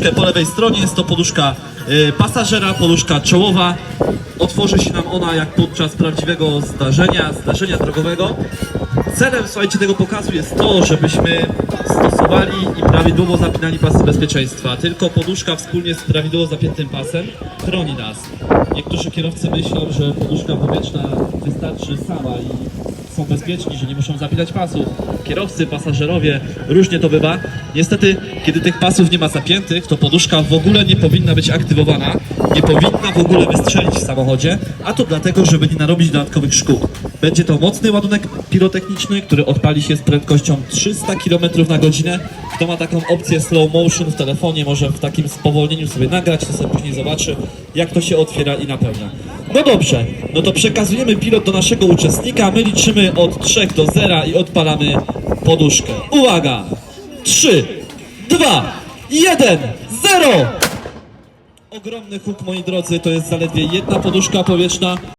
poduszkę po lewej stronie. Jest to poduszka y, pasażera, poduszka czołowa. Otworzy się nam ona jak podczas prawdziwego zdarzenia, zdarzenia drogowego. Celem, słuchajcie, tego pokazu jest to, żebyśmy stosowali prawidłowo zapinali pasy bezpieczeństwa. Tylko poduszka wspólnie z prawidłowo zapiętym pasem chroni nas. Niektórzy kierowcy myślą, że poduszka powietrzna wystarczy sama i są bezpieczni, że nie muszą zapinać pasów. Kierowcy, pasażerowie, różnie to bywa. Niestety, kiedy tych pasów nie ma zapiętych, to poduszka w ogóle nie powinna być aktywowana, nie powinna w ogóle wystrzelić w samochodzie, a to dlatego, żeby nie narobić dodatkowych szkód. Będzie to mocny ładunek pirotechniczny, który odpali się z prędkością 300 km na godzinę. Kto ma taką opcję slow motion w telefonie, może w takim spowolnieniu sobie nagrać, to sobie później zobaczy, jak to się otwiera i napełnia. No dobrze, no to przekazujemy pilot do naszego uczestnika, my liczymy od 3 do 0 i odpalamy poduszkę. Uwaga! 3, 2, 1, 0! Ogromny huk, moi drodzy, to jest zaledwie jedna poduszka powietrzna.